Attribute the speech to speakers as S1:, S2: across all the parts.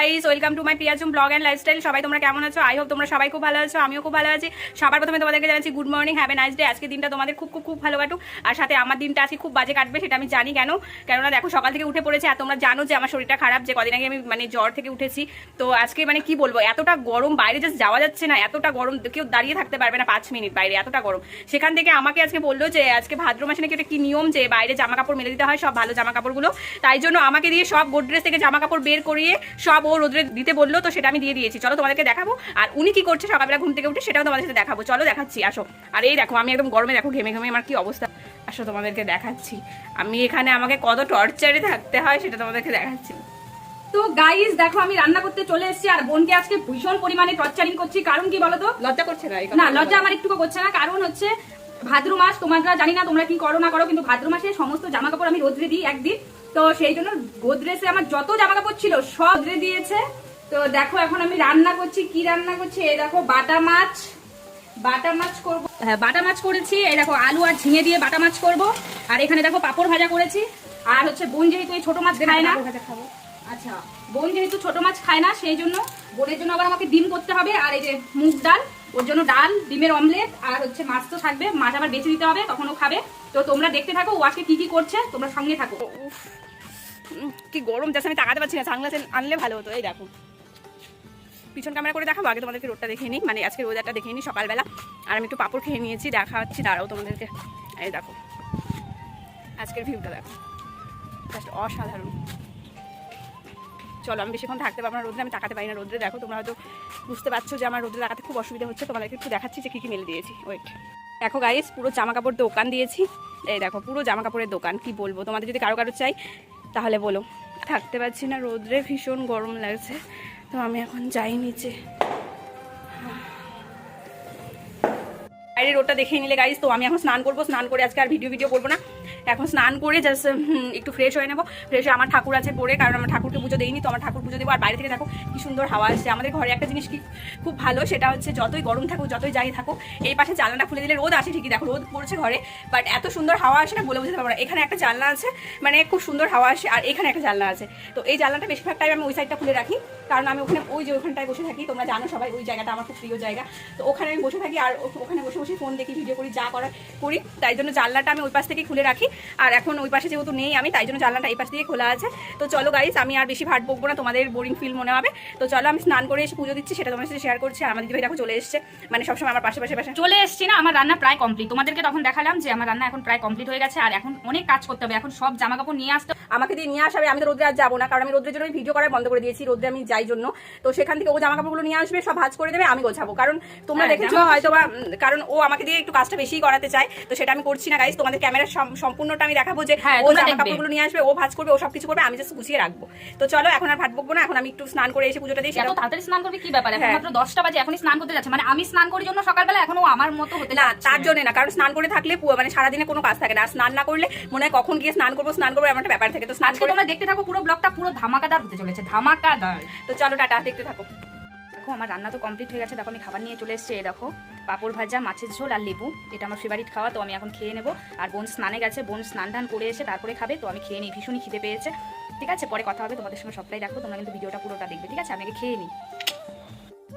S1: Guys welcome to my প্রিয়াজুম blog and lifestyle সবাই তোমরা কেমন আছো? আই হোপ তোমরা সবাই খুব ভালো আছো, আমিও খুব ভালো আছি। সবার প্রথমে তোমাদেরকে জানাচ্ছি good morning have a nice day আজকে দিনটা তোমাদের খুব খুব খুব ভালো কাটুক। আর সাথে আমার দিনটা আজকে খুব বাজে কাটবে, সেটা আমি জানি কেন। কেননা দেখো, সকাল থেকে উঠে পড়েছে, আর তোমরা জানো যে আমার শরীরটা খারাপ, যে কদিন আগে আমি মানে জ্বর থেকে উঠেছি। তো আজকে মানে কি বলব, এতটা গরম, বাইরে জাস্ট যাওয়া যাচ্ছে না, এতটা গরম, কেউ দাঁড়িয়ে থাকতে পারবে না পাঁচ মিনিট বাইরে, এতটা গরম। সেখান থেকে আমাকে আজকে বলল যে, আজকে ভাদ্র মাসে নাকি একটা কি নিয়ম যে, বাইরে জামা কাপড় মেলে দিতে হয়, সব ভালো জামা কাপড়গুলো তাই জন্য আমাকে দিয়ে সব গোডরেজ থেকে জামা কাপড় বের করিয়ে, সব ও রোদ্রে দিতে বলল তো সেটা আমি দিয়ে দিয়েছি। চলো তোমাদেরকে দেখাবো। আর উনি কি করছে সকালবেলা ঘুম থেকে উঠে সেটাও তোমাদের সাথে দেখাবো। চলো দেখাচ্ছি আসো। আর এই দেখো আমি একদম গরমে দেখো ঘেমে ঘেমে আমার কি অবস্থা। আসো তোমাদেরকে দেখাচ্ছি। আমি এখানে আমাকে কত টর্চারে থাকতে হয় সেটা তোমাদেরকে দেখাচ্ছি। তো গাইস দেখো আমি রান্না করতে চলে এসেছি আর বোনকে আজকে ভীষণ পরিমাণে টর্চারিং করছি। কারণ কি বলো তো
S2: লজ্জা করছে না
S1: না লজ্জা আমার একটুকু করছে না। কারণ হচ্ছে ভাদ্র মাস তোমরা জানি না তোমরা কি করো না করো কিন্তু ভাদ্র মাসে সমস্ত জামা কাপড় আমি রোদ্রে দিই একদিন। তো সেই জন্য গোদরেজে আমার যত জামা কাপড় ছিল সব দিয়েছে। তো দেখো এখন আমি রান্না করছি। কি রান্না করছি? এই দেখো বাটা মাছ। বাটা মাছ করব হ্যাঁ বাটা মাছ করেছি। এই দেখো আলু আর ঝিঙে দিয়ে বাটা মাছ করব। আর এখানে দেখো পাপড় ভাজা করেছি। আর হচ্ছে বোন যেহেতু এই ছোট মাছ খায় না আচ্ছা বোন যেহেতু ছোট মাছ খায় না সেই জন্য বোনের জন্য আবার আমাকে ডিম করতে হবে। আর এই যে মুগ ডাল। ওর জন্য ডাল, ডিমের অমলেট আর হচ্ছে মাছ তো থাকবে। মাছ আবার বেছে দিতে হবে তখন ও খাবে। তো তোমরা দেখতে থাকো, ও আজকে কি কি করছে, তোমরা সঙ্গে থাকো। কি গরম যাচ্ছে আমি তাকাতে পারছি না। সানগ্লাস আনলে ভালো হতো, এই দেখো। পিছন ক্যামেরা করে দেখাবো, আগে তোমাদেরকে রোদটা দেখে নিই। মানে আজকে রোজারটা দেখে নিই সকালবেলা। আর আমি একটু পাপড় খেয়ে নিয়েছি দেখা হচ্ছে দাঁড়াও তোমাদেরকে। এই দেখো। আজকের ভিউটা দেখো। জাস্ট অসাধারণ। চলো, আমি বেশিক্ষণ থাকতে পারব না, রোদ্রে আমি তাকাতে পারি না। রোদ্রে দেখো, তোমরা হয়তো বুঝতে পারছ যে আমার রোদ্রে তাকাতে খুব অসুবিধা হচ্ছে। তোমাদেরকে একটু দেখাচ্ছি যে কী কী মেলে দিয়েছি। ওয়েট দেখো গাইস পুরো জামা কাপড় দোকান দিয়েছি। এই দেখো, পুরো জামা কাপড়ের দোকান, কি বলব? তোমাদের যদি কারও কারও চাই, তাহলে বলো। থাকতে পারছি না, রোদ্রে ভীষণ গরম লাগছে। তো আমি এখন যাই নিচে। বাইরে রোডটা দেখে নিলে গাইস তো আমি এখন স্নান করব, স্নান করে আজকে আর ভিডিও ভিডিও করব না। এখন স্নান করে জাস্ট একটু ফ্রেশ হয়ে নেব। ফ্রেশ হয়ে আমার ঠাকুর আছে পরে কারণ আমার ঠাকুরকে পুজো দেইনি, তো আমার ঠাকুর পুজো দেবো। আর বাইরে থেকে দেখো, কি সুন্দর হাওয়া আসছে। আমাদের ঘরে একটা জিনিস কি খুব ভালো, সেটা হচ্ছে যতই গরম থাকুক, যতই যাই থাকুক, এই পাশে জানলাটা খুলে দিলে রোদ আসে, ঠিকই। দেখো, রোদ পড়ছে ঘরে বাট এত সুন্দর হাওয়া আসে না বলে বুঝতে পারব না। এখানে একটা জানলা আছে মানে খুব সুন্দর হাওয়া আসে, আর এখানে একটা জানলা আছে। তো এই জানলাটা বেশিরভাগ টাইম আমি ওই সাইডটা খুলে রাখি, কারণ আমি ওখানে, ওই যে ওখানটায় বসে থাকি, তোমরা জানো সবাই, ওই জায়গাটা আমার খুব প্রিয় জায়গা। তো ওখানে আমি বসে থাকি, আর ওখানে বসে বসে ফোন দেখি ভিডিও করি যা করার করি। তাই জন্য জানলাটা আমি ওই পাশ থেকে খুলে রাখি। আর এখন ওই পাশে যেহেতু নেই আমি তাই জন্য জানলাটা এই পাশ দিয়ে খোলা আছে। তো চলো গাইস আমি আর বেশি ভাট বকবো না তোমাদের বোরিং ফিল মনে হবে। তো চলো আমি স্নান করে এসে পুজো দিচ্ছি সেটা তোমার সাথে শেয়ার করছি। আমার দিদি ভাই দেখো চলে এসছে। মানে সবসময় আমার পাশে পাশে পাশে। চলে এসছি না আমার রান্না প্রায় কমপ্লিট তোমাদেরকে তখন দেখালাম যে আমার রান্না এখন প্রায় কমপ্লিট হয়ে গেছে আর এখন অনেক কাজ করতে হবে। এখন সব জামা কাপড় নিয়ে আসতে আমাকে দিয়ে নিয়ে আসবে আমি তো রোদ্রে আর যাব না কারণ আমি রোদ্রের জন্য ভিডিও করা বন্ধ করে দিয়েছি রোদ্রে আমি যাই জন্য। তো সেখান থেকে ও জামা কাপড়গুলো নিয়ে আসবে সব ভাজ করে দেবে আমি গোছাবো। কারণ তোমরা
S2: হ্যাঁ,
S1: দেখেছ হয়তো বা কারণ ও আমাকে দিয়ে একটু কাজটা বেশি করাতে চায় তো সেটা আমি করছি না গাইস তোমাদের ক্যামেরার সম্পূর্ণটা আমি দেখাবো যে
S2: হ্যাঁ,
S1: ও জামা কাপড়গুলো নিয়ে আসবে ও ভাজ করবে ও সবকিছু করবে আমি জাস্ট গুছিয়ে রাখব। তো চলো এখন আর ভাত বকবো না এখন আমি একটু স্নান করে এসে পুজোটা দিই সেটা
S3: তাড়াতাড়ি স্নান করবে কি ব্যাপার? এখন
S1: হ্যাঁ।
S3: মাত্র দশটা বাজে এখনই স্নান করতে যাচ্ছে। মানে আমি স্নান করার জন্য সকালবেলা এখনও আমার মতো হতে
S1: না। তার জন্য না কারণ স্নান করে থাকলে মানে সারাদিনে কোনো কাজ থাকে না স্নান না করলে মনে হয় কখন গিয়ে স্নান করব স্নান করব এমন একটা ব্যাপার থাকে। তো স্নান করে
S3: তোমরা দেখতে থাকো পুরো ব্লগটা পুরো ধামাকাদার হতে চলেছে ধামাকাদার।
S1: তো চলো টাটা দেখতে থাকো।
S3: দেখো আমার রান্না তো কমপ্লিট হয়ে গেছে দেখো আমি খাবার নিয়ে চলে এসেছি এই দেখো। পাপড় ভাজা, মাছের ঝোল আর লেবু। এটা আমার ফেভারিট খাওয়া, তো আমি এখন খেয়ে নেব। আর বোন স্নানে গেছে, বোন স্নান টান করে এসে তারপরে খাবে, তো আমি খেয়ে নিই। ভীষণই খিদে পেয়েছে। ঠিক আছে, পরে কথা হবে, তোমাদের সঙ্গে সবটাই দেখো। তোমরা কিন্তু ভিডিওটা পুরোটা দেখবে, ঠিক আছে? আমি খেয়ে নিই।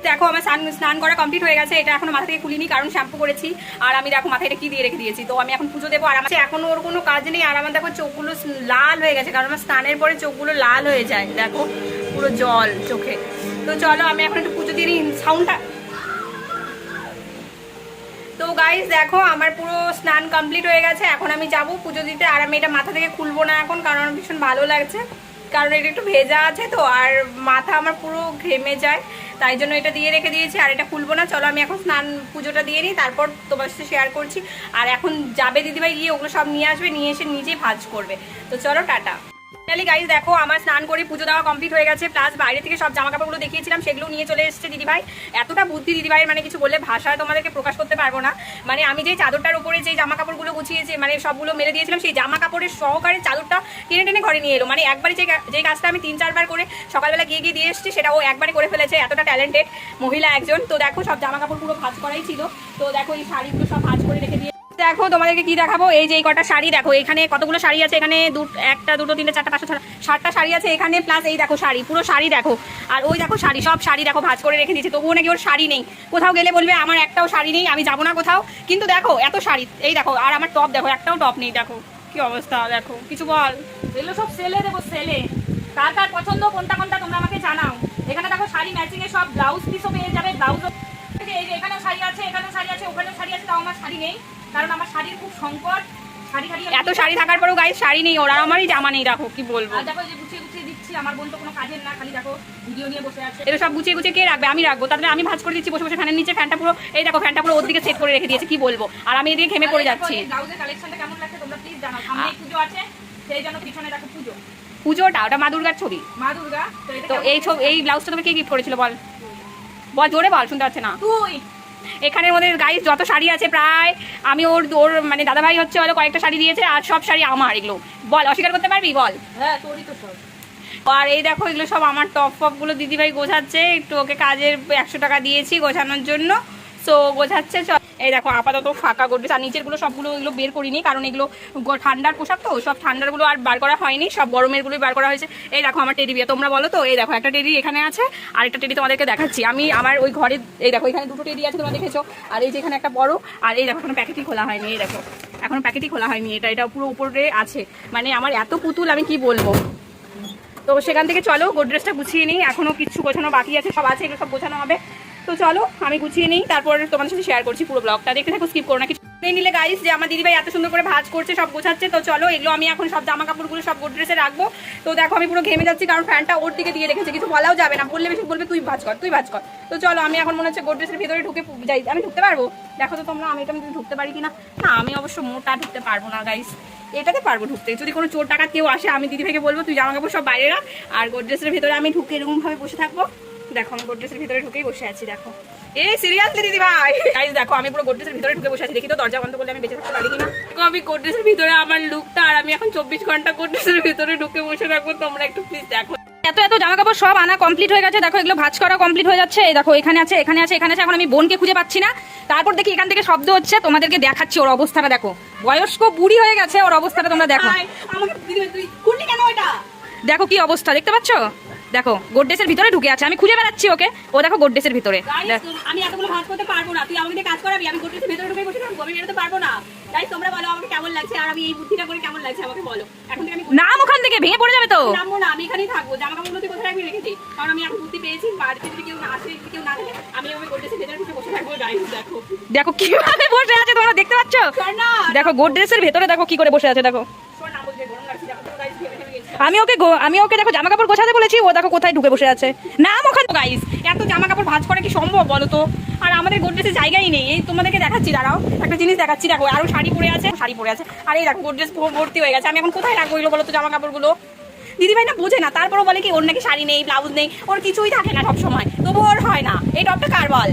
S1: দেখো, আমার স্নান স্নান করা কমপ্লিট হয়ে গেছে। এটা এখনও মাথা থেকে খুলিনি, কারণ শ্যাম্পু করেছি। আর আমি দেখো, মাথায় এটা কি দিয়ে রেখে দিয়েছি? তো আমি এখন পুজো দেবো। আর আমার এখন ওর কোনো কাজ নেই। আর আমার দেখো, চোখগুলো লাল হয়ে গেছে, কারণ আমার স্নানের পরে চোখগুলো লাল হয়ে যায়। দেখো, পুরো জল চোখে। তো চলো, আমি এখন একটু পুজো দিয়ে নিই। সাউন্ডটা গাইজ দেখো, আমার পুরো স্নান কমপ্লিট হয়ে গেছে। এখন আমি যাব পুজো দিতে। আর আমি এটা মাথা থেকে খুলবো না এখন, কারণ আমার ভীষণ ভালো লাগছে। কারণ এটা একটু ভেজা আছে তো, আর মাথা আমার পুরো ঘেমে যায়। তাই জন্য এটা দিয়ে রেখে দিয়েছি, আর এটা খুলবো না। চলো, আমি এখন স্নান পুজোটা দিয়ে নিই, তারপর তোমার সাথে শেয়ার করছি। আর এখন যাবে দিদিভাই, গিয়ে ওগুলো সব নিয়ে আসবে, নিয়ে এসে নিজেই ভাজ করবে। তো চলো, টাটা। ফাইনালি গাইজ দেখো, আমার স্নান করে পুজো দেওয়া কমপ্লিট হয়ে গেছে প্লাস বাইরে থেকে সব জামা কাপড়গুলো দেখিয়েছিলাম, সেগুলো নিয়ে চলে এসেছে দিদিভাই। এতটা বুদ্ধি দিদিভাইয়ের মানে কিছু বললে ভাষায় তোমাদেরকে প্রকাশ করতে পারব না। মানে আমি যে চাদরটার উপরে যে জামা কাপড়গুলো গুছিয়েছি মানে সবগুলো মেলে দিয়েছিলাম, সেই জামা কাপড়ের সহকারে চাদরটা টেনে টেনে ঘরে নিয়ে এলো। মানে একবারে যে যে কাজটা আমি তিন, চারবার করে সকালবেলা গিয়ে গিয়ে দিয়ে এসেছি, সেটা ও একবারে করে ফেলেছে, এতটা ট্যালেন্টেড মহিলা একজন। তো দেখো, সব জামা কাপড় পুরো ভাজ করাই ছিল। তো দেখো, এই শাড়িগুলো সব ভাজ করে রেখে দিয়ে দেখো, তোমাদেরকে কি দেখাবো? এই যে এই কটা শাড়ি দেখো, এখানে কতগুলো শাড়ি আছে? এখানে দু- একটা, দুটো, তিনটে, চারটা, পাঁচটা সাতটা শাড়ি আছে এখানে প্লাস এই দেখো শাড়ি, পুরো শাড়ি দেখো। আর ওই দেখো শাড়ি, সব শাড়ি দেখো ভাজ করে রেখে দিয়েছে, তবুও নাকি ওর শাড়ি নেই। কোথাও গেলে বলবে, আমার একটাও শাড়ি নেই, আমি যাব না কোথাও। কিন্তু দেখো, এত শাড়ি, এই দেখো, আর আমার টপ দেখো, একটাও টপ নেই, দেখো। কি অবস্থা, দেখো, কিছু বল?
S3: এগুলো সব সেলে দেবো সেলে কার কার পছন্দ, কোনটা কোনটা, তোমরা আমাকে জানাও। এখানে দেখো শাড়ি ম্যাচিং এ সব ব্লাউজ পিসও পেয়ে যাবে ব্লাউজ এখানেও শাড়ি আছে, এখানেও শাড়ি আছে, ওখানেও শাড়ি আছে, তাও আমার শাড়ি নেই। কারণ আমার শাড়ির খুব সংকট।
S1: এত শাড়ি থাকার পরেও গায়ে শাড়ি নেই ওর আমারই জামা নেই দেখো কি বলব?
S3: আর দেখো যে গুছিয়ে গুছিয়ে দিচ্ছি আমার বোন তো কোনো কাজের না খালি দেখো ভিডিও নিয়ে বসে আছে।
S1: এটা সব গুছিয়ে গুছিয়ে কে রাখবে? আমি রাখব। তাহলে আমি ভাজ করে দিচ্ছি বসে বসে ফ্যানের নিচে ফ্যানটা পুরো এই দেখো ফ্যানটা পুরো ওর দিকে সেট করে রেখে দিয়েছে কি বলব? আর আমি এদিকে ঘেমে পড়ে যাচ্ছি।
S3: ব্লাউজের কালেকশনটা কেমন লাগছে তোমরা প্লিজ জানাও। সামনে পুজো আছে সেই জন্য পিছনে দেখো পুজো।
S1: পুজোটা? ওটা মা দুর্গার ছবি?
S3: মা দুর্গা তো
S1: এই ছবি এই ব্লাউজটা তোকে কে গিফট করেছিল বল? বল জোরে বল শুনতে পাচ্ছে না।
S3: তুই!
S1: এখানের মধ্যে গাইস যত শাড়ি আছে প্রায় আমি ওর ওর মানে দাদাভাই হচ্ছে হলো কয়েকটা শাড়ি দিয়েছে আর সব শাড়ি আমার এগুলো। বল অস্বীকার করতে পারবি? বল।
S3: হ্যাঁ তোরই তো সব।
S1: আর এই দেখো এগুলো সব আমার টপ ফপগুলো দিদিভাই গোছাচ্ছে একটু ওকে কাজের একশো টাকা দিয়েছি গোছানোর জন্য। সো গোছাচ্ছে এই দেখো, আপাতত ফাঁকা করবে। আর নিচেরগুলো সবগুলো এগুলো বের করিনি, কারণ এগুলো ঠান্ডার পোশাক তো, সব ঠান্ডারগুলো আর বার করা হয়নি, সব গরমেরগুলোই বার করা হয়েছে। এই দেখো, আমার টেডি বিয়ে। তোমরা বলো তো? এই দেখো, একটা টেডি এখানে আছে আর একটা টেডি তোমাদেরকে দেখাচ্ছি। আমি আমার ওই ঘরে, এই দেখো, এখানে দুটো টেডি আছে তোমরা দেখেছ। আর এই যে এখানে একটা বড়, আর এই দেখো কোনো প্যাকেটই খোলা হয়নি, এই দেখো। এখন প্যাকেটই খোলা হয়নি, এটা এটা পুরো উপরে আছে। মানে আমার এত পুতুল, আমি কি বলব? তো সেখান থেকে চলো, গোদরেজটা গুছিয়ে নিই, এখনও কিছু গোছানো বাকি আছে, সব আছে, এগুলো সব গোছানো হবে। তো চলো, আমি গুছিয়ে নিই, তারপর তোমাদের সাথে শেয়ার করছি পুরো ব্লগটা দেখতে থাকো স্কিপ করো না, কিছু নিলে গাইস যে আমার দিদিভাই এত সুন্দর করে ভাজ করছে, সব গোছাচ্ছে, তো চলো, এগুলো আমি এখন সব জামা কাপড়গুলো সব গোদরেজে রাখব। তো দেখো, আমি পুরো ঘেমে যাচ্ছি, কারণ ফ্যানটা ওর দিকে দিয়ে রেখেছে, কিছু বলাও যাবে না। বললে বেশি বলবে, তুই ভাজ কর, তুই ভাজ কর। তো চলো, আমি এখন মনে হচ্ছে গোদরেজের ভিতরে ঢুকে যাই, আমি ঢুকতে পারব? দেখো তো তোমরা, আমি এটা ঢুকতে পারি কিনা? না, আমি অবশ্য মোটা ঢুকতে পারব না গাইস এটাতে পারব ঢুকতে। যদি কোনো চোর টাকা কেউ আসে, আমি দিদি ভাইকে বলব, তুই জামা কাপড় সব বাইরে রাখ। আর গোদরেজের ভিতরে আমি ঢুকে এরকমভাবে বসে থাকব। দেখো আমি গোদরেজের ভিতরে ঢুকেই বসে আছি দেখো। এই সিরিয়াসলি দিদি ভাই? গাইস দেখো আমি পুরো গোদরেজের ভিতরে ঢুকে বসে আছি। দেখি তো দরজা বন্ধ করলে আমি বেঁচে থাকতে পারি কিনা? দেখো, আমি গোদরেজের ভিতরে আমার লুকটা আর আমি এখন চব্বিশ ঘণ্টা গোদরেজের ভিতরে ঢুকে বসে থাকব। তোমরা একটু প্লিজ দেখো।
S3: এত এত জামা কাপড় সব আনা কমপ্লিট হয়ে গেছে। দেখো এগুলো ভাঁজ করা কমপ্লিট হয়ে যাচ্ছে। এই দেখো এখানে আছে এখানে আছে এখানে আছে। এখন আমি বোনকে খুঁজে পাচ্ছি না। তারপর দেখি এখান থেকে শব্দ হচ্ছে। তোমাদেরকে দেখাচ্ছি ওর অবস্থাটা দেখো। বয়স্ক বুড়ি হয়ে গেছে ওর অবস্থাটা তোমরা দেখো। দেখো কি অবস্থা দেখতে পাচ্ছ? দেখো গোড্রেসের ভিতরে ঢুকে আছে আমি খুঁজে বেড়াচ্ছি ওকে। ও দেখো গোড্রেসের ভিতরে।
S1: আমি এতগুলো করতে পারব না তুই আমাকে কাজ করাবি আমি গোদরেজের ভেতরে ঢুকে বসে থাকব আমি বেরোতে পারব না। গাইস তোমরা বলো আমাকে কেমন লাগছে আর আমি এই বুদ্ধিটা করে কেমন লাগছে আমাকে বলো। এখন থেকে আমি
S3: নাম ওখান থেকে ভেঙে পড়ে যাবে তো।
S1: নামবো না আমি এখানেই থাকব জামা কাপড়গুলো তুই কোথায় রাখবি রেখেছি কারণ আমি এখন বুদ্ধি পেয়েছি বাড়িতে যদি কেউ না আসে কেউ না থাকে আমি ওই গোদরেজের ভেতরে ঢুকে বসে থাকব গাইস দেখো।
S3: দেখো কীভাবে বসে আছে তোমরা দেখতে পাচ্ছ?
S1: না
S3: দেখো গোড্রেসের ভেতরে দেখো কি করে বসে আছে দেখো। আমি ওকে আমি ওকে দেখো জামা কাপড় গোছাতে বলেছি ও দেখো কোথায় ঢুকে বসে আছে। নাম ওখানে
S1: গাইস এত জামা কাপড় ভাঁজ করা কি সম্ভব বলো তো? আর আমাদের গোদরেজে জায়গাই নেই। এই তোমাদেরকে দেখাচ্ছি দাঁড়াও একটা জিনিস দেখাচ্ছি দেখো আরও শাড়ি পরে আছে শাড়ি পরে আছে। আর এই দেখো গোদরেজ ভর্তি হয়ে গেছে। আমি এখন কোথায় রাখব এগুলো বলো তো জামা কাপড়গুলো দিদিভাই না বোঝে না তারপরও বলে কি ওর নাকি শাড়ি নেই ব্লাউজ নেই ওর কিছুই থাকে না সব সময় তবু ওর হয় না। এই টপটা কার বল?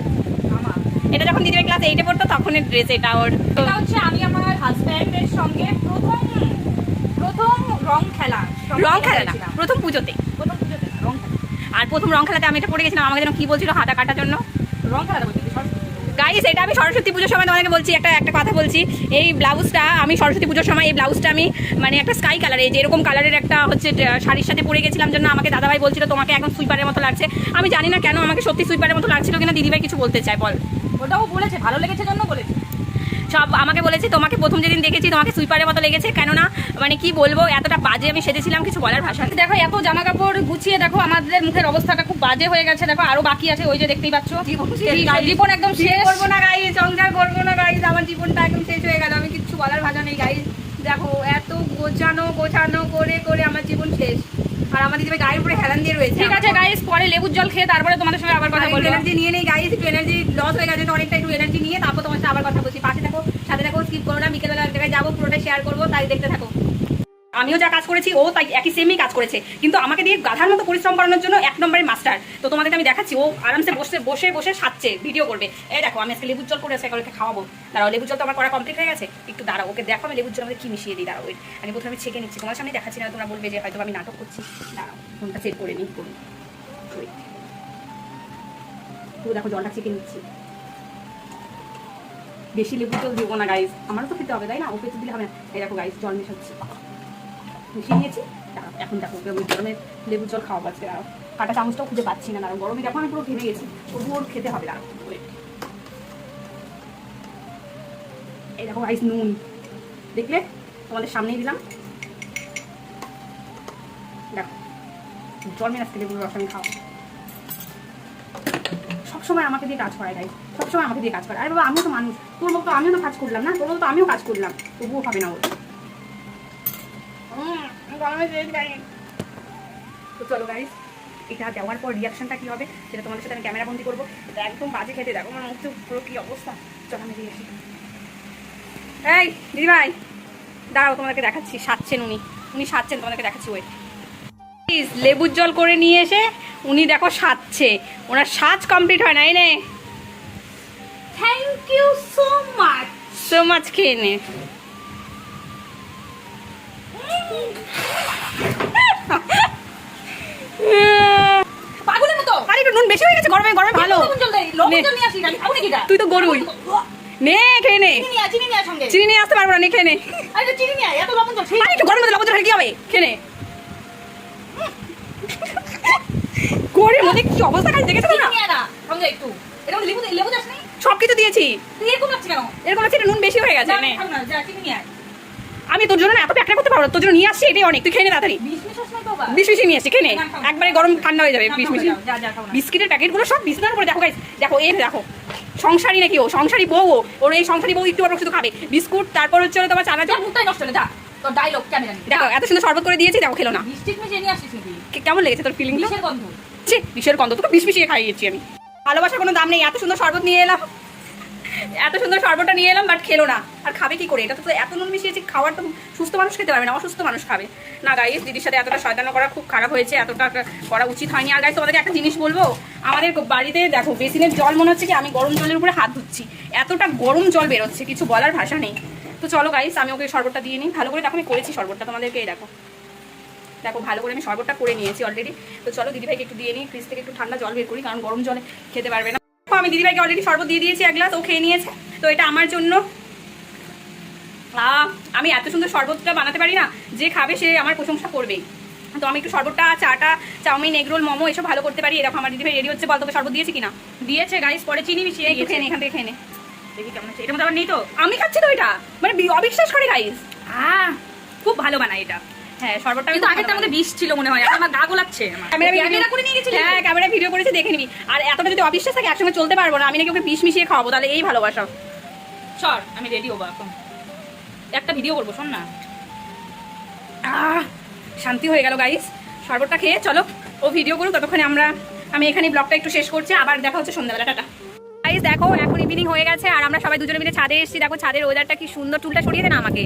S1: এটা যখন দিদিভাই ক্লাস এইটে পড়তো তখনের ড্রেস এটা ওর।
S3: এটা হচ্ছে আমি আমার হাজব্যান্ডের সঙ্গে প্রথম প্রথম রং খেলা।
S1: রং খেলা না প্রথম পুজোতে।
S3: প্রথম পুজোতে রং খেলা।
S1: আর প্রথম রং খেলাতে আমি এটা পড়ে গেছিলাম আমাকে যেন কি বলছিল হাতা কাটার জন্য।
S3: রং খেলাটা
S1: এটা আমি সরস্বতী পুজোর সময় তোমাদেরকে বলছি একটা একটা কথা বলছি। এই ব্লাউজটা আমি সরস্বতী পুজোর সময় এই ব্লাউজটা আমি মানে একটা স্কাই কালারে যে এরকম কালারের একটা হচ্ছে শাড়ির সাথে পরে গেছিলাম জন্য আমাকে দাদাভাই বলছিল তোমাকে এখন সুইপারের মতো লাগছে। আমি জানি না কেন আমাকে সত্যি সুইপারের মতো লাগছিল কিনা দিদিভাই কিছু বলতে চায় বল।
S3: ওটাও বলেছে ভালো লেগেছে জন্য বলেছে।
S1: সব আমাকে বলেছে তোমাকে প্রথম যেদিন দেখেছি তোমাকে সুইপারের মতো লেগেছে। কেননা মানে কি বলব এতটা বাজে আমি সেজেছিলাম কিছু বলার ভাষা।
S3: দেখো এত জামা কাপড় গুছিয়ে দেখো আমাদের মুখের অবস্থাটা খুব বাজে হয়ে গেছে। দেখো আরও বাকি আছে ওই যে দেখতেই পাচ্ছ। জীবন- একদম শেষ।
S1: করব না গাই সংসার করব না গাইজ আমার জীবনটা একদম শেষ হয়ে গেল। আমি কিচ্ছু বলার ভাষা নেই গাই দেখো এত গোছানো গোছানো করে করে আমার জীবন শেষ। আর আমাদের দিদি গায়ের উপরে হেলান দিয়ে রয়েছে।
S3: ঠিক আছে গাইস পরে লেবুর জল খেয়ে তারপরে তোমাদের সঙ্গে আবার কথা বলব।
S1: এনার্জি নিয়ে নেই গাইস একটু এনার্জি লস হয়ে গেছে অনেকটা একটু এনার্জি নিয়ে তারপর তোমার সাথে আবার কথা বলছি। পাশে থাকো সাথে থাকো স্কিপ করো না বিকেলবেলা এক জায়গায় যাব পুরোটা শেয়ার করব তাই দেখতে থাকো। আমিও যা কাজ করেছি, ও তাই একই সেমই কাজ করেছে। কিন্তু আমাকে দিয়ে গাধার মতো পরিশ্রম করানোর জন্য এক নম্বরের মাস্টার তো তোমাদেরকে আমি দেখাচ্ছি, ও আরামসে বসে বসে বসে সাজছে ভিডিও করবে। এই দেখো, আমি আজকে লেবুর জল করে আজকে ওকে খাওয়াবো। দাঁড়াও, লেবুর জল তো আমার করা কমপ্লিট হয়ে গেছে। একটু দাঁড়াও, ওকে দেখো, আমি লেবুর জল আমাদের কি মিশিয়ে দিই, দাঁড়াও। আমি প্রথমে ছেঁকে নিচ্ছি। তোমার সামনে দেখাচ্ছি না, তোমরা বলবে যে হয়তো আমি নাটক করছি। দাঁড়াও, ফোনটা সেট করে নিই করি। তো দেখো, জলটা ছেঁকে নিচ্ছি। বেশি লেবু জল দেবো না গাইস আমারও তো খেতে হবে, তাই না? ওকে তো দিলে হবে না। এই দেখো গাইস জল মেশাচ্ছি। মিশিয়ে নিয়েছি। এখন দেখো আমি গরমে লেবু জল খাওয়া পাচ্ছে আর কাটা চামচটাও খুঁজে পাচ্ছি না দাঁড়াও গরমে দেখো আমি পুরো ঘেমে গেছি। তবুও ওর খেতে হবে wait। এই দেখো গাইস নুন। দেখলে? তোমাদের সামনেই দিলাম। দেখো। জল থেকে পুরো রস আমি খাওয়া সবসময় আমাকে দিয়ে কাজ করায় গাই সবসময় আমাকে দিয়ে কাজ করে। আরে বাবা, আমিও তো মানুষ। তোর মতো আমিও তো কাজ করলাম না? তোর মতো আমিও কাজ করলাম। তবুও খাবে না ওর। তো চলো গাইস এটা দেওয়ার পর রিয়াকশনটা কি হবে সেটা তোমাদের সাথে আমি ক্যামেরা বন্দি করব। এটা একদম বাজে খেতে দেখো আমার মুখে পুরো কি অবস্থা। চলো আমি দিয়ে আসি। এই দিদিভাই দাঁড়াও তোমাদেরকে দেখাচ্ছি সাচ্ছেন উনি। উনি সাচ্ছেন তোমাদেরকে দেখাচ্ছি ওয়েট প্লিজ লেবুর জল করে নিয়ে এসে উনি দেখো সাজছে। ওনার সাজ কমপ্লিট হয় না এই নে। Thank you so much so much খেয়ে নে।
S3: পাগলের মতো।
S1: আরে একটু নুন বেশি হয়ে গেছে গরমে গরমে। ভালো। তুই তো গরুই। নে খেয়ে
S3: চিনি নিয়ে
S1: আসতে পারব খেয়ে
S3: আরে
S1: একটু গরমের লবণ জল কি হবে? খেয়ে নে। গরমের মধ্যে কি অবস্থা? কাজ দেখেছ না
S3: নিয়ে আয় না সঙ্গে একটু। এটা লেবু লেবু দাস
S1: সব কিছু দিয়েছি।
S3: এরকম লাগছে কেন?
S1: এরকম আছে নুন বেশি হয়ে গেছে।
S3: যা,
S1: নে
S3: খাব না, যা, চিনি নিয়ে আয়।
S1: আমি তোর জন্য এত প্যাকটা করতে পারব তোর জন্য নিয়ে আসছি এটাই অনেক। তুই খেয়ে নে তাড়াতাড়ি?
S3: বিষ
S1: মিশিয়ে নিয়ে আসছি খেয়ে। একবারে গরম ঠান্ডা হয়ে যাবে
S3: খাব না।
S1: বিস্কিটের প্যাকেটগুলো সব বিছনার উপরে। দেখো গাইস দেখো এই দেখো সংসারী নাকি ও? সংসারী বউ ও। ওর এই সংসারী বউ একটু শুধু খাবে। বিস্কুট তারপর হচ্ছে তোমার চানাচুর।
S3: মুখটাই নষ্ট হলে, যা। তোর।
S1: দেখো এত সুন্দর শরবত করে দিয়েছি দেখো খেলো না। কেমন লেগেছে তোর ফিলিংগুলো বিষের গন্ধ। তোকে বিষ মিশিয়ে খাইয়েছি আমি। ভালোবাসার কোনো দাম নেই এত সুন্দর শরবত নিয়ে এলাম। এত সুন্দর শরবতটা নিয়ে এলাম বাট খেলো না। আর খাবে কি করে? এটা তো এত নুন মিশিয়েছি, খাওয়ার তো সুস্থ মানুষ খেতে পারবে না, অসুস্থ মানুষ খাবে। না গাইস দিদির সাথে এতটা শয়তানো করা খুব খারাপ হয়েছে, এতটা করা উচিত হয়নি। আর গাইস তোমাদেরকে একটা জিনিস বলব, আমাদের বাড়িতে দেখো, বেসিনের জল মনে হচ্ছে কি, আমি গরম জলের উপরে হাত ধুচ্ছি। এতটা গরম জল বেরোচ্ছে, কিছু বলার ভাষা নেই। তো চলো গাইস আমি ওকে শরবতটা দিয়ে নিই। ভালো করে দেখো, আমি করেছি শরবতটা, তোমাদেরকে এই দেখো। দেখো, ভালো করে আমি শরবতটা করে নিয়েছি অলরেডি তো চলো, দিদিভাইকে একটু দিয়ে নিই ফ্রিজ থেকে একটু ঠান্ডা জল বের করি, কারণ গরম জলে খেতে পারবে না। আমি দিদিভাইকে অলরেডি শরবত দিয়ে দিয়েছি এক গ্লাস ও খেয়ে নিয়েছে। তো এটা আমার জন্য। আমি এত সুন্দর শরবতটা বানাতে পারি না যে খাবে সে আমার প্রশংসা করবেই। তো আমি একটু শরবতটা চাটা চাউমিন এগরোল মোমো এসব ভালো করতে পারি। এরকম আমার দিদিভাই রেডি হচ্ছে। বল তোকে শরবত দিয়েছি কিনা?
S3: দিয়েছে গাইস পরে চিনি মিশিয়ে
S1: একটু খেয়ে এখান থেকে খেয়ে নে।
S3: দেখি কেমন এটার মধ্যে আবার নেই তো?
S1: আমি খাচ্ছি তো এটা। মানে অবিশ্বাস করে গাইস
S3: আহ খুব ভালো বানায় এটা।
S1: হ্যাঁ শরবতটা
S3: কিন্তু বিষ ছিল মনে হয় আমার গা গোলাচ্ছে। আমার
S1: ক্যামেরা
S3: ক্যামেরা করে নিয়ে গেছিলি?
S1: হ্যাঁ ক্যামেরা ভিডিও করেছি দেখে নিবি। আর এতটা যদি অবিশ্বাস থাকে একসঙ্গে চলতে পারব না। আমি নাকি ওকে বিষ মিশিয়ে খাওয়াবো তাহলে এই ভালোবাসা।
S3: চল আমি রেডি হব এখন। একটা ভিডিও করব শোন না।
S1: আহ শান্তি হয়ে গেল গাইস শরবতটা খেয়ে চলো ও ভিডিও করুক ততক্ষণে আমরা আমি এখানে ব্লগটা একটু শেষ করছি। আবার দেখা হচ্ছে সন্ধ্যাবেলা টাটা। গাইস দেখো এখন ইভিনিং হয়ে গেছে আর আমরা সবাই দুজনে মিলে ছাদে এসেছি। দেখো ছাদের ওয়েদারটা কি সুন্দর চুলটা সরিয়ে দেন আমাকে।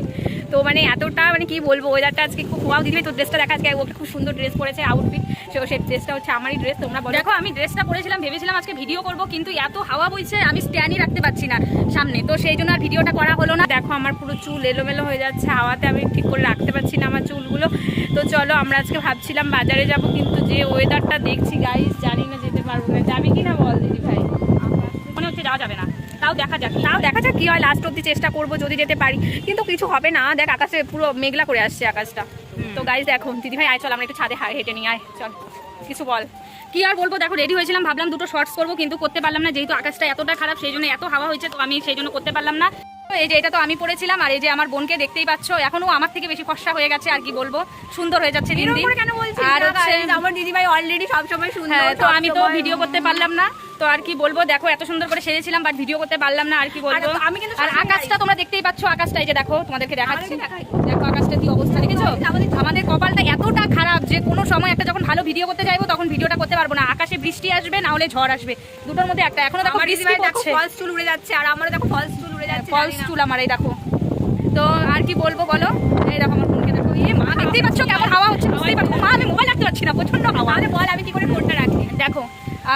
S1: তো মানে এতটা মানে কি বলব ওয়েদারটা আজকে খুব ওয়াও দিদি তোর ড্রেসটা দেখা আজকে ওকে খুব সুন্দর ড্রেস পরেছে আউটফিট সে সেই ড্রেসটা হচ্ছে আমারই ড্রেস তোমরা বলো।
S3: দেখো আমি ড্রেসটা পরেছিলাম ভেবেছিলাম আজকে ভিডিও করব কিন্তু এত হাওয়া বইছে আমি স্ট্যান্ডই রাখতে পারছি না সামনে। তো সেই জন্য আর ভিডিওটা করা হলো না।
S1: দেখো আমার পুরো চুল এলোমেলো হয়ে যাচ্ছে হাওয়াতে আমি ঠিক করে রাখতে পারছি না আমার চুলগুলো। তো চলো আমরা আজকে ভাবছিলাম বাজারে যাব কিন্তু যে ওয়েদারটা দেখছি গাইস জানি না যেতে পারব না। যাবি কি না বল দিদি ভাই?
S3: মনে হচ্ছে যাওয়া যাবে না। তাও দেখা যাক
S1: তাও দেখা যাক কি হয়। লাস্ট অব্দি চেষ্টা করব যদি যেতে পারি। কিন্তু কিছু হবে না। দেখ আকাশে পুরো মেঘলা করে আসছে আকাশটা। তো গাইজ দেখো দিদি ভাই আয় চল আমরা একটু ছাদে হেঁটে নিয়ে আয়। চল কিছু বল।
S3: কি আর বলব? দেখো রেডি হয়েছিলাম ভাবলাম দুটো শর্টস করব কিন্তু করতে পারলাম না। যেহেতু আকাশটা এতটা খারাপ সেই জন্য এত হাওয়া হয়েছে তো আমি সেই জন্য করতে পারলাম না। এই যে এটা তো আমি পড়েছিলাম আর এই যে আমার বোনকে দেখতেই পাচ্ছ এখনও আমার থেকে বেশি ফর্সা হয়ে গেছে আর কি বলব? সুন্দর হয়ে যাচ্ছে দিন দিন আর হচ্ছে
S1: আমার দিদি ভাই অলরেডি সব সময়
S3: হ্যাঁ তো আমি তো ভিডিও করতে পারলাম না। তো আর কি বলব দেখো এত সুন্দর করে সেজেছিলাম বাট ভিডিও করতে পারলাম না আর কি বলব।
S1: আমি কিন্তু
S3: আর আকাশটা তোমরা দেখতেই পাচ্ছ আকাশটা এই যে দেখো তোমাদেরকে দেখাচ্ছি। দেখো আকাশটা কি অবস্থা দেখেছ? আমাদের কপালটা এতটা খারাপ যে কোনো সময় একটা যখন ভালো ভিডিও করতে যাইবো তখন ভিডিওটা করতে পারব না। আকাশে বৃষ্টি আসবে না হলে ঝড় আসবে। দুটোর মধ্যে একটা। এখনও দেখো
S1: আমার
S3: বৃষ্টি
S1: দেখো ফলস চুল উড়ে যাচ্ছে আর আমারও দেখো ফলস
S3: ফলস চুল আমার এই দেখো। তো আর কি বলব বলো? এই দেখো আমার ফোনকে দেখো। এই মা দেখতেই পাচ্ছ কেমন হাওয়া হচ্ছে বুঝতেই পারছ? মা আমি মোবাইল রাখতে পারছি না প্রচণ্ড হাওয়া।
S1: আরে বল আমি কি করে ফোনটা রাখি?
S3: দেখো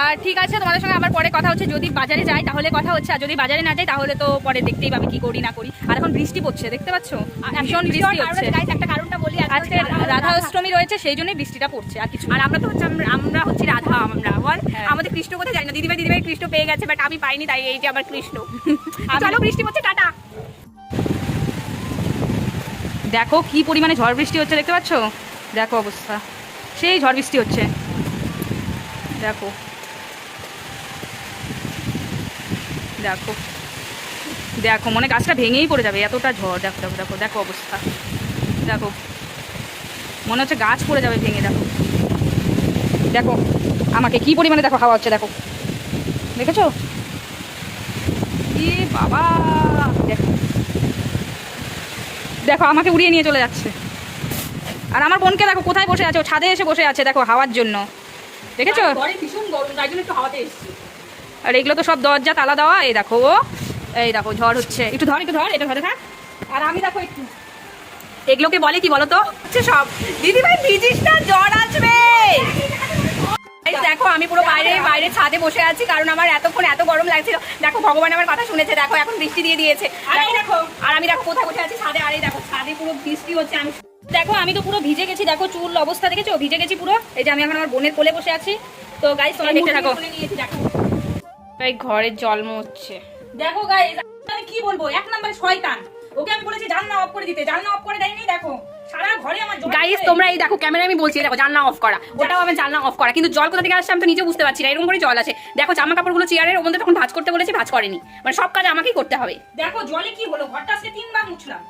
S3: আর ঠিক আছে তোমাদের সঙ্গে আবার পরে কথা হচ্ছে। যদি বাজারে যাই তাহলে কথা হচ্ছে আর যদি বাজারে না যাই তাহলে তো পরে দেখতেই পাবে কি করি না করি। আর এখন বৃষ্টি পড়ছে দেখতে পাচ্ছ? ভীষণ বৃষ্টি হচ্ছে।
S1: একটা কারণটা বলি
S3: আজকে রাধা অষ্টমী রয়েছে সেই জন্যই বৃষ্টিটা পড়ছে আর কিছু
S1: আর আমরা তো হচ্ছে আমরা- হচ্ছি রাধা আমরা। বল
S3: হ্যাঁ।
S1: আমাদের কৃষ্ণ কোথায় জানি না। দিদিভাই দিদিভাই কৃষ্ণ পেয়ে গেছে বাট আমি পাইনি তাই এই যে আমার কৃষ্ণ। চলো বৃষ্টি হচ্ছে টাটা।
S3: দেখো কি পরিমাণে ঝড় বৃষ্টি হচ্ছে দেখতে পাচ্ছ? দেখো অবস্থা। সেই ঝড় বৃষ্টি হচ্ছে। দেখো। দেখো। দেখো মনে গাছটা ভেঙেই পড়ে যাবে এতটা ঝড়। দেখো দেখো দেখো দেখো অবস্থা। দেখো। মনে হচ্ছে গাছ পড়ে যাবে ভেঙে দেখো। দেখো আমাকে কি পরিমাণে দেখো হাওয়া হচ্ছে দেখো। দেখেছ? এ বাবা দেখো। দেখো আমাকে উড়িয়ে নিয়ে চলে যাচ্ছে। আর আমার বোনকে দেখো কোথায় বসে আছে? ও ছাদে এসে বসে আছে দেখো হাওয়ার জন্য। দেখেছ? আর এগুলো তো সব দরজা তালা দেওয়া এই দেখো ও। এই দেখো ঝড় হচ্ছে। একটু ধর একটু ধর এটা ধরে থাক। আর আমি দেখো একটু।
S1: এগুলোকে বলে কি বলতো? হচ্ছে সব। দিদিভাই ভিজিস না জ্বর আসবে। দেখো আমি পুরো বাইরে বাইরে ছাদে বসে আছি কারণ আমার এতক্ষণ এত গরম লাগছিল। দেখো ভগবান আমার কথা শুনেছে দেখো এখন বৃষ্টি দিয়ে দিয়েছে।
S3: আর দেখো।
S1: আর আমি দেখো কোথায় বসে আছি? ছাদে আর এই দেখো ছাদে পুরো বৃষ্টি হচ্ছে আমি
S3: দেখো আমি তো পুরো ভিজে গেছি দেখো চুল অবস্থা দেখেছ? ভিজে গেছি পুরো। এই যে আমি এখন আমার বোনের কোলে বসে আছি। তো গাইস তোমরা দেখতে থাকো।
S1: দেখো।
S3: ঘরের জল হচ্ছে দেখো গাইস আমি কি বলব? এক নম্বরে শয়তান। ওকে আমি বলেছি জানলা অফ করে দিতে। জানলা অফ করে দেয়নি দেখো। সারা ঘরে আমার
S1: গাইস তোমরা এই দেখো ক্যামেরা আমি বলছি দেখো জানলা অফ করা। ওটাও আমি জানলা অফ করা। কিন্তু জল কোথা থেকে আসছে আমি তো নিজে বুঝতে পারছি না। এরকম করে জল আছে। দেখো জামা কাপড়গুলো চেয়ারের ওর মধ্যে তখন ভাজ করতে বলেছি ভাজ করেনি। মানে সব কাজ আমাকেই করতে হবে।
S3: দেখো জলে কি হলো? ঘরটা আজকে তিনবার মুছলাম।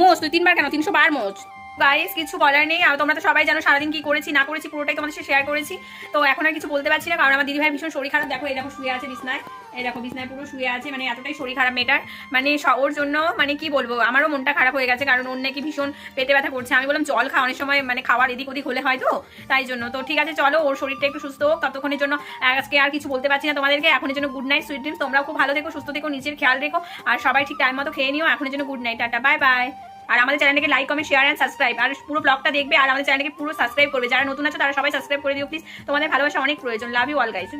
S1: মোজ তুই তিনবার কেন? তিনশো বার মোচ গাইস কিছু বলার নেই। আর তোমরা তো সবাই জানো সারাদিন কি করেছি, না করেছি, পুরোটাই তোমাদের সাথে শেয়ার করেছি। তো এখন আর কিছু বলতে পারছি না, কারণ আমার দিদিভাই ভীষণ শরীর খারাপ। দেখো, এই দেখো, শুয়ে আছে বিছনায়। এই দেখো, বিছনায় পুরো শুয়ে আছে মানে এতটাই শরীর খারাপ মেয়েটার। মানে ওর জন্য মানে কি বলব, আমারও মনটা খারাপ হয়ে গেছে, কারণ ওর নাকি ভীষণ পেটে ব্যথা করছে। আমি বললাম জল খাওয়ানোর সময় মানে খাওয়ার এদিক ওদিক হলে হয় তো? তাই জন্য। তো ঠিক আছে, চলো, ওর শরীরটা একটু সুস্থ হোক। ততক্ষণের জন্য আজকে আর কিছু বলতে পারছি না তোমাদেরকে। এখনের জন্য গুড নাইট সুইট ড্রিমস তোমরাও খুব ভালো থেকো, সুস্থ থেকো নিজের খেয়াল রেখো। আর সবাই ঠিক টাইম মতো খেয়ে নিও। এখনের জন্য good night tata bye bye আর আমাদের চ্যানেলকে like comment share and subscribe আর পুরো ব্লগটা দেখবে আর আমাদের চ্যানেলকে পুরো সাবস্ক্রাইব করবে। যারা নতুন আছে তারা সবাই সাবস্ক্রাইব করে দিও প্লিজ তোমাদের ভালোবাসা অনেক প্রয়োজন। Love you all guys